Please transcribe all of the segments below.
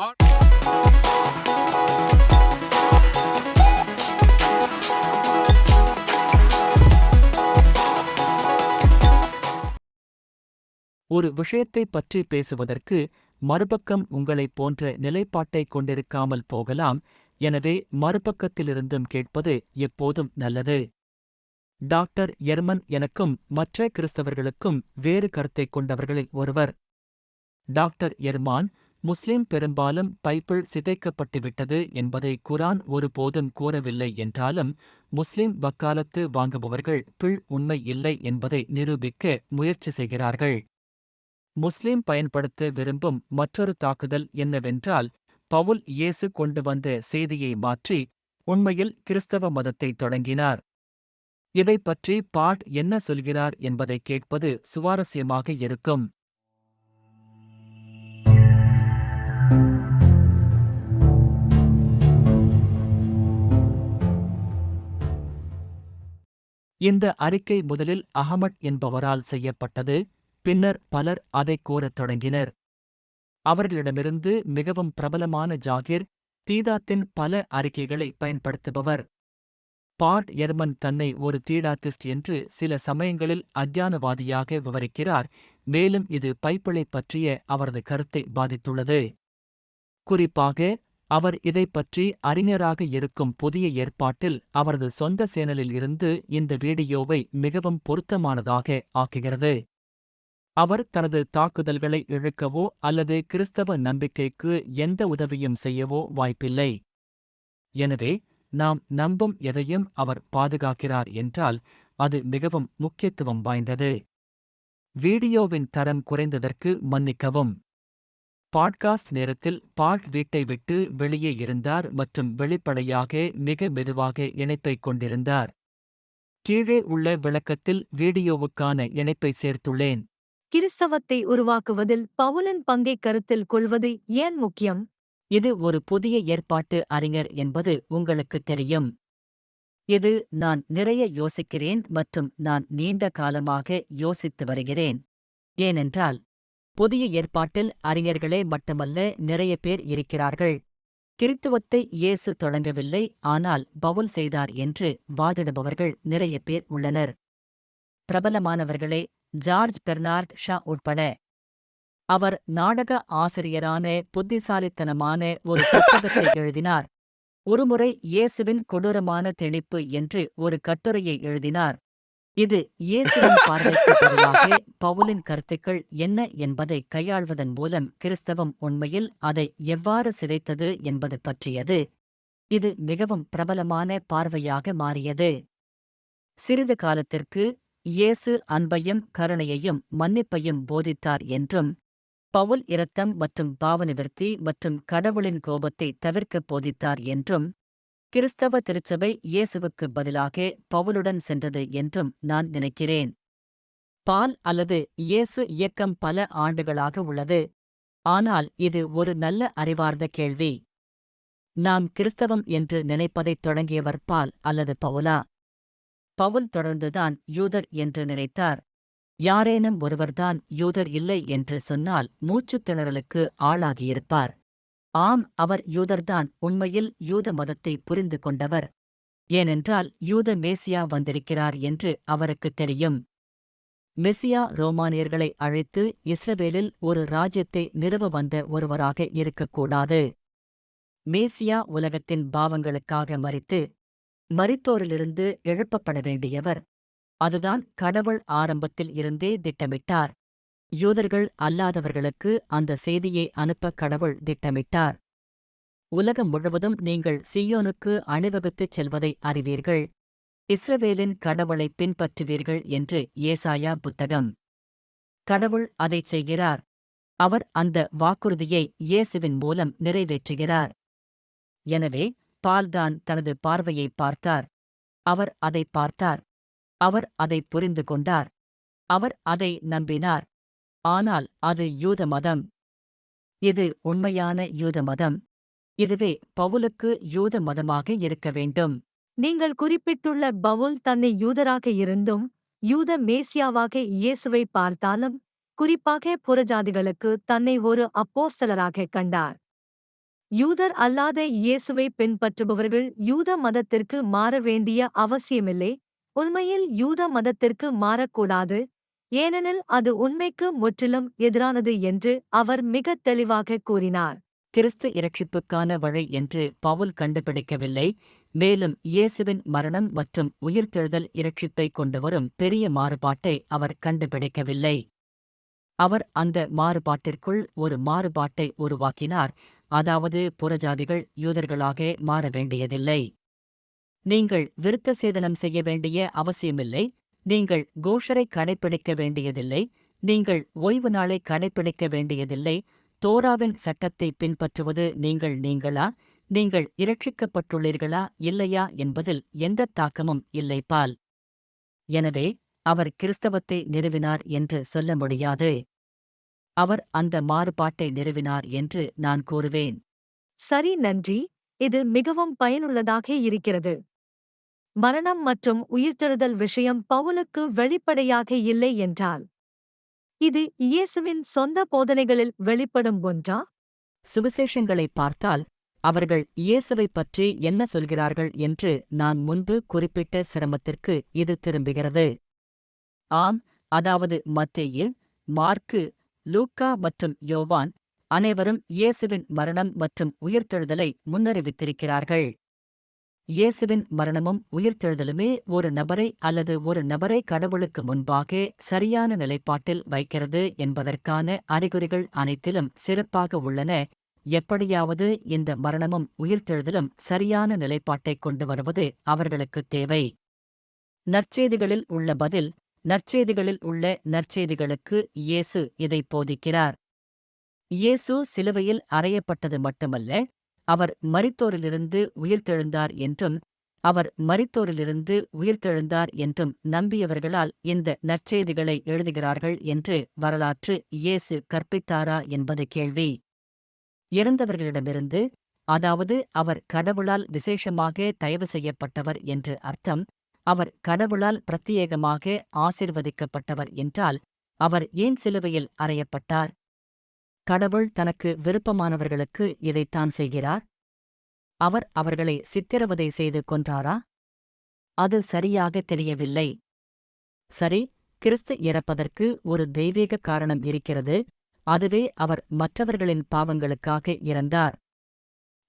ஒரு விஷயத்தைப் பற்றி பேசுவதற்கு மறுபக்கம் உங்களைப் போன்ற நிலைப்பாட்டைக் கொண்டிருக்காமல் போகலாம். எனவே மறுபக்கத்திலிருந்தும் கேட்பது எப்போதும் நல்லது. டாக்டர் எர்மன் எனக்கும் மற்ற கிறிஸ்தவர்களுக்கும் வேறு கருத்தைக் கொண்டவர்களில் ஒருவர். டாக்டர் எர்மான் முஸ்லிம் பெரும்பாலும் பைப்பிள் சிதைக்கப்பட்டுவிட்டது என்பதை குரான் ஒருபோதும் கூறவில்லை என்றாலும் முஸ்லிம் வக்காலத்து வாங்குபவர்கள் பிள் உண்மை இல்லை என்பதை நிரூபிக்க முயற்சி செய்கிறார்கள். முஸ்லிம் பயன்படுத்த விரும்பும் மற்றொரு தாக்குதல் என்னவென்றால் பவுல் இயேசு கொண்டு வந்த செய்தியை மாற்றி உண்மையில் கிறிஸ்தவ மதத்தை தொடங்கினார். இதைப் பற்றி பாட் என்ன சொல்கிறார் என்பதை கேட்பது சுவாரஸ்யமாக இருக்கும். இந்த அறிக்கை முதலில் அகமட் என்பவரால் செய்யப்பட்டது பின்னர் பலர் அதைக் கோரத் தொடங்கினர். அவர்களிடமிருந்து மிகவும் பிரபலமான ஜாகிர் தீதாத்தின் பல அறிக்கைகளை பயன்படுத்துபவர். பாட் எர்மன் தன்னை ஒரு தீடாத்திஸ்ட் என்று சில சமயங்களில் அஜ்ஞானவாதியாக விவரிக்கிறார் மேலும் இது பைப்பிளைப் பற்றிய அவரது கருத்தை பாதித்துள்ளது. குறிப்பாக அவர் இதைப் பற்றி அறிஞராக இருக்கும் புதிய ஏற்பாட்டில் அவரது சொந்த சேனலில் இருந்து இந்த வீடியோவை மிகவும் பொருத்தமானதாக ஆக்குகிறது. அவர் தனது தாக்குதல்களை இழுக்கவோ அல்லது கிறிஸ்தவ நம்பிக்கைக்கு எந்த உதவியும் செய்யவோ வாய்ப்பில்லை. எனவே நாம் நம்பும் எதையும் அவர் பாதுகாக்கிறார் என்றால் அது மிகவும் முக்கியத்துவம் வாய்ந்தது. வீடியோவின் தரம் குறைந்ததற்கு மன்னிக்கவும். பாட்காஸ்ட் நேரத்தில் பாட் வீட்டை விட்டு வெளியே இருந்தார் மற்றும் வெளிப்படையாக மிக மெதுவாக இணைப்பைக் கொண்டிருந்தார். கீழே உள்ள விளக்கத்தில் வீடியோவுக்கான இணைப்பை சேர்த்துள்ளேன். கிறிஸ்தவத்தை உருவாக்குவதில் பவுலின் பங்கை கருத்தில் கொள்வது ஏன் முக்கியம்? இது ஒரு புதிய ஏற்பாட்டு அறிஞர் என்பது உங்களுக்குத் தெரியும். இது நான் நிறைய யோசிக்கிறேன் மற்றும் நான் நீண்ட காலமாக யோசித்து வருகிறேன். ஏனென்றால் புதிய ஏற்பாட்டில் அறிஞர்களே மட்டுமல்ல நிறைய பேர் இருக்கிறார்கள். கிறித்துவத்தை இயேசு தொடங்கவில்லை ஆனால் பவுல் செய்தார் என்று வாதிடுபவர்கள் நிறைய பேர் உள்ளனர். பிரபலமானவர்களே ஜார்ஜ் பெர்னார்ட் ஷா உட்பட. அவர் நாடக ஆசிரியரான புத்திசாலித்தனமான ஒரு புத்தகத்தை எழுதினார். ஒருமுறை இயேசுவின் கொடூரமான திணிப்பு என்று ஒரு கட்டுரையை எழுதினார். இது இயேசுவின் பார்வைக்கு பொதுவாக பவுலின் கருத்துக்கள் என்ன என்பதை கையாள்வதன் மூலம் கிறிஸ்தவம் உண்மையில் அதை எவ்வாறு சிதைத்தது என்பது பற்றியது. இது மிகவும் பிரபலமான பார்வையாக மாறியது. சிறிது காலத்திற்கு இயேசு அன்பையும் கருணையையும் மன்னிப்பையும் போதித்தார் என்றும் பவுல் இரத்தம் மற்றும் பாவநிவர்த்தி மற்றும் கடவுளின் கோபத்தை தவிர்க்கப் போதித்தார் என்றும் கிறிஸ்தவ திருச்சபை இயேசுவுக்கு பதிலாக பவுலுடன் சென்றது என்றும் நான் நினைக்கிறேன். பால் அல்லது இயேசு இயக்கம் பல ஆண்டுகளாக உள்ளது. ஆனால் இது ஒரு நல்ல அறிவார்ந்த கேள்வி. நாம் கிறிஸ்தவம் என்று நினைப்பதைத் தொடங்கியவர் பால் அல்லது பவுலா? பவுல் தொடர்ந்துதான் யூதர் என்று நினைத்தார். யாரேனும் ஒருவர்தான் யூதர் இல்லை என்று சொன்னால் மூச்சுத் திணறலுக்கு ஆளாகியிருப்பார். ஆம் அவர் யூதர்தான் உண்மையில் யூத மதத்தை புரிந்து கொண்டவர். ஏனென்றால் யூத மேசியா வந்திருக்கிறார் என்று அவருக்குத் தெரியும். மெசியா ரோமானியர்களை அழைத்து இஸ்ரவேலில் ஒரு ராஜ்யத்தை நிறுவ வந்த ஒருவராக இருக்கக்கூடாது. மேசியா உலகத்தின் பாவங்களுக்காக மறித்து மறித்தோரிலிருந்து எழுப்பப்பட வேண்டியவர். அதுதான் கடவுள் ஆரம்பத்தில் இருந்தே திட்டமிட்டார். யூதர்கள் அல்லாதவர்களுக்கு அந்த செய்தியை அனுப்ப கடவுள் திட்டமிட்டார். உலகம் முழுவதும் நீங்கள் சியோனுக்கு அணிவகுத்துச் செல்வதை அறிவீர்கள். இஸ்ரவேலின் கடவுளை பின்பற்றுவீர்கள் என்று ஏசாயா புத்தகம். கடவுள் அதைச் செய்கிறார். அவர் அந்த வாக்குறுதியை இயேசுவின் மூலம் நிறைவேற்றுகிறார். எனவே பால்தான் தனது பார்வையை பார்த்தார். அவர் அதை பார்த்தார். அவர் அதை புரிந்து கொண்டார். அவர் அதை நம்பினார். ஆனால் அது யூத மதம். இது உண்மையான யூத மதம். இதுவே பவுலுக்கு யூத மதமாக இருக்க வேண்டும். நீங்கள் குறிப்பிட்டுள்ள பவுல் தன்னை யூதராக இருந்தும் யூத மேசியாவாக இயேசுவை பார்த்தாலும் குறிப்பாக புறஜாதிகளுக்கு தன்னை ஒரு அப்போஸ்தலராக கண்டார். யூதர் அல்லாத இயேசுவை பின்பற்றுபவர்கள் யூத மதத்திற்கு மாற வேண்டிய அவசியமில்லை. உண்மையில் யூத மதத்திற்கு மாறக்கூடாது. ஏனெனில் அது உண்மைக்கு முற்றிலும் எதிரானது என்று அவர் மிகத் தெளிவாக கூறினார். கிறிஸ்து இரட்சிப்புக்கான வழி என்று பவுல் கண்டுபிடிக்கவில்லை. மேலும் இயேசுவின் மரணம் மற்றும் உயிர்த்தெழுதல் இரட்சிப்பை கொண்டுவரும் பெரிய மாறுபாட்டை அவர் கண்டுபிடிக்கவில்லை. அவர் அந்த மாறுபாட்டிற்குள் ஒரு மாறுபாட்டை உருவாக்கினார். அதாவது புறஜாதிகள் யூதர்களாக மாற வேண்டியதில்லை. நீங்கள் விருத்த சேதனம் செய்ய வேண்டிய அவசியமில்லை. நீங்கள் கோஷரை கடைப்பிடிக்க வேண்டியதில்லை நீங்கள் ஓய்வு நாளை கடைப்பிடிக்க வேண்டியதில்லை தோராவின் சட்டத்தை பின்பற்றுவது நீங்கள் நீங்களா நீங்கள் இரட்சிக்கப்பட்டுள்ளீர்களா இல்லையா என்பதில் எந்தத் தாக்கமும் இல்லை பால். எனவே அவர் கிறிஸ்தவத்தை நிறுவினார் என்று சொல்ல முடியாது. அவர் அந்த மாறுபாட்டை நிறுவினார் என்று நான் கூறுவேன். சரி நன்றி இது மிகவும் பயனுள்ளதாக இருக்கிறது. மரணம் மற்றும் உயிர்த்தெழுதல் விஷயம் பவுலுக்கு வெளிப்படையாக இல்லை என்றால்? இது இயேசுவின் சொந்த போதனைகளில் வெளிப்படும் ஒன்றா? சுவிசேஷங்களை பார்த்தால் அவர்கள் இயேசுவைப் பற்றி என்ன சொல்கிறார்கள் என்று நான் முன்பு குறிப்பிட்ட சிரமத்திற்கு இது திரும்புகிறது. ஆம் அதாவது மத்தேயில் மார்க்கு லூக்கா மற்றும் யோவான் அனைவரும் இயேசுவின் மரணம் மற்றும் உயிர்த்தெழுதலை முன்னறிவித்திருக்கிறார்கள். இயேசுவின் மரணமும் உயிர்த்தெழுதலுமே ஒரு நபரை அல்லது ஒரு நபரை கடவுளுக்கு முன்பாக சரியான நிலைப்பாட்டில் வைக்கிறது என்பதற்கான அறிகுறிகள் அனைத்திலும் சிறப்பாக உள்ளன. எப்படியாவது இந்த மரணமும் உயிர்த்தெழுதலும் சரியான நிலைப்பாட்டைக் கொண்டு வருவது அவர்களுக்குத் தேவை. நற்செய்திகளில் உள்ள பதில் நற்செய்திகளில் உள்ள நற்செய்திகளுக்கு இயேசு இதை போதிக்கிறார். இயேசு சிலுவையில் அறையப்பட்டது மட்டுமல்ல அவர் மரித்தோரிலிருந்து உயிர்த்தெழுந்தார் என்றும் அவர் மரித்தோரிலிருந்து உயிர்த்தெழுந்தார் என்றும் நம்பியவர்களால் இந்த நற்செய்திகளை எழுதுகிறார்கள் என்று வரலாற்று இயேசு கற்பித்தாரா என்பது கேள்வி. இறந்தவர்களிடமிருந்து அதாவது அவர் கடவுளால் விசேஷமாக தயவு செய்யப்பட்டவர் என்று அர்த்தம் அவர் கடவுளால் பிரத்யேகமாக ஆசிர்வதிக்கப்பட்டவர் என்றால் அவர் ஏன் சிலுவையில் அறையப்பட்டார்? கடவுள் தனக்கு விருப்பமானவர்களுக்கு இதைத்தான் செய்கிறார். அவர் அவர்களை சித்திரவதை செய்து கொன்றாரா? அது சரியாக தெரியவில்லை. சரி கிறிஸ்து இறப்பதற்கு ஒரு தெய்வீக காரணம் இருக்கிறது. அதுவே அவர் மற்றவர்களின் பாவங்களுக்காக இறந்தார்.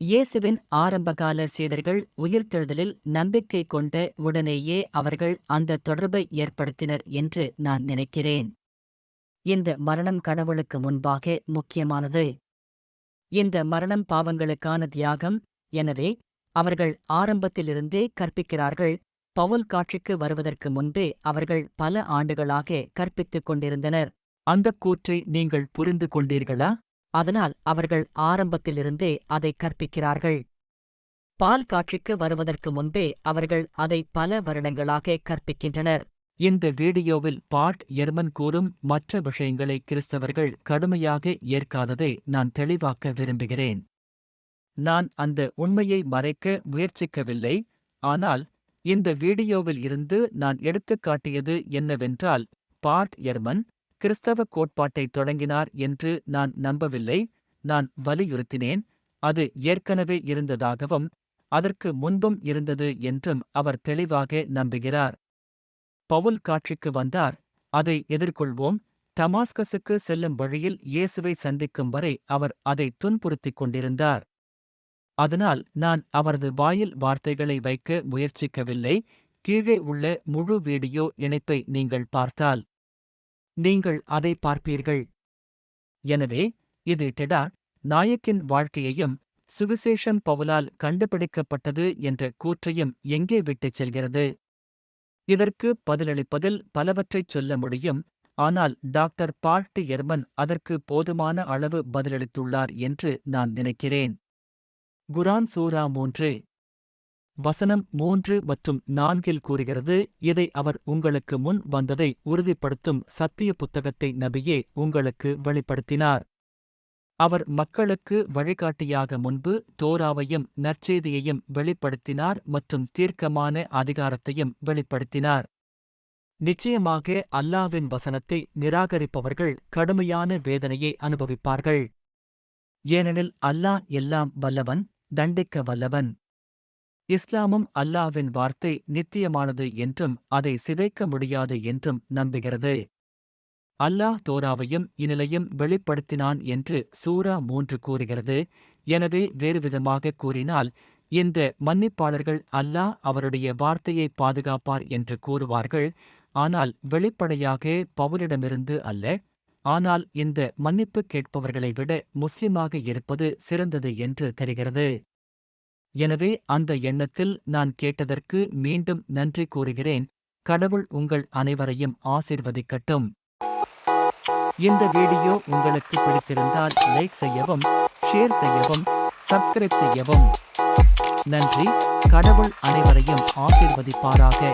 இயேசுவின் ஆரம்பகால சீடர்கள் உயிர்த்தெழுதலில் நம்பிக்கை கொண்ட உடனேயே அவர்கள் அந்த தொடர்பை ஏற்படுத்தினர் என்று நான் நினைக்கிறேன். இந்த மரணம் கடவுளுக்கு முன்பாக முக்கியமானது. இந்த மரணம் பாவங்களுக்கான தியாகம். எனவே அவர்கள் ஆரம்பத்திலிருந்தே கற்பிக்கிறார்கள். பவுல் காட்சிக்கு வருவதற்கு முன்பே அவர்கள் பல ஆண்டுகளாக கற்பித்துக் கொண்டிருந்தனர். அந்தக் கூற்றை நீங்கள் புரிந்து கொண்டீர்களா? அதனால் அவர்கள் ஆரம்பத்திலிருந்தே அதை கற்பிக்கிறார்கள். பால் காட்சிக்கு வருவதற்கு முன்பே அவர்கள் அதை பல வருடங்களாக கற்பிக்கின்றனர். இந்த வீடியோவில் பாட் எர்மன் கூறும் மற்ற விஷயங்களை கிறிஸ்தவர்கள் கடுமையாக ஏற்காததை நான் தெளிவாக்க விரும்புகிறேன். நான் அந்த உண்மையை மறைக்க முயற்சிக்கவில்லை ஆனால் இந்த வீடியோவில் இருந்து நான் எடுத்துக்காட்டியது என்னவென்றால் பாட் எர்மன் கிறிஸ்தவ கோட்பாட்டை தொடங்கினார் என்று நான் நம்பவில்லை நான் வலியுறுத்தினேன் அது ஏற்கனவே இருந்ததாகவும் அதற்கு முன்பும் இருந்தது என்றும் அவர் தெளிவாக நம்புகிறார். பவுல் காட்சிக்கு வந்தார். அதை எதிர்கொள்வோம். டமாஸ்கஸுக்கு செல்லும் வழியில் இயேசுவை சந்திக்கும் வரை அவர் அதை துன்புறுத்திக் கொண்டிருந்தார். அதனால் நான் அவரது வாயில் வார்த்தைகளை வைக்க முயற்சிக்கவில்லை. கீழே உள்ள முழு வீடியோ இணைப்பை நீங்கள் பார்த்தால் நீங்கள் அதை பார்ப்பீர்கள். எனவே இது டெடா நாயக்கின் வாழ்க்கையையும் சுவிசேஷம் பவுலால் கண்டுபிடிக்கப்பட்டது என்ற கூற்றையும் எங்கே விட்டுச் செல்கிறது? இதற்கு பதிலளிப்பதில் பலவற்றைச் சொல்ல முடியும். ஆனால் டாக்டர் பால்ட் எர்மன் அதற்கு போதுமான அளவு பதிலளித்துள்ளார் என்று நான் நினைக்கிறேன். குரான் சூரா மூன்று வசனம் மூன்று மற்றும் நான்கில் கூறுகிறது இதை அவர் உங்களுக்கு முன் வந்ததை உறுதிப்படுத்தும் சத்திய புத்தகத்தை நபியே உங்களுக்கு வெளிப்படுத்தினார். அவர் மக்களுக்கு வழிகாட்டியாக முன்பு தோராவையும் நற்செய்தியையும் வெளிப்படுத்தினார் மற்றும் தீர்க்கமான அதிகாரத்தையும் வெளிப்படுத்தினார். நிச்சயமாக அல்லாவின் வசனத்தை நிராகரிப்பவர்கள் கடுமையான வேதனையை அனுபவிப்பார்கள். ஏனெனில் அல்லாஹ் எல்லாம் வல்லவன் தண்டிக்க வல்லவன். இஸ்லாமும் அல்லாஹ்வின் வார்த்தை நித்தியமானது என்றும் அதை சிதைக்க முடியாது என்றும் நம்புகிறது. அல்லாஹ் தோராவையும் இந்நிலையும் வெளிப்படுத்தினான் என்று சூரா மூன்று கூறுகிறது. எனவே வேறுவிதமாக கூறினால் இந்த மன்னிப்பாளர்கள் அல்லாஹ் அவருடைய வார்த்தையை பாதுகாப்பார் என்று கூறுவார்கள். ஆனால் வெளிப்படையாக பவுலிடமிருந்து அல்ல. ஆனால் இந்த மன்னிப்பு கேட்பவர்களை விட முஸ்லிமாக இருப்பது சிறந்தது என்று தெரிகிறது. எனவே அந்த எண்ணத்தில் நான் கேட்டதற்கு மீண்டும் நன்றி கூறுகிறேன். கடவுள் உங்கள் அனைவரையும் ஆசிர்வதிக்கட்டும். இந்த வீடியோ உங்களுக்கு பிடித்திருந்தால் லைக் செய்யவும் ஷேர் செய்யவும் சப்ஸ்கிரைப் செய்யவும். நன்றி. கடவுள் அனைவரையும் ஆசிர்வதிப்பாராக.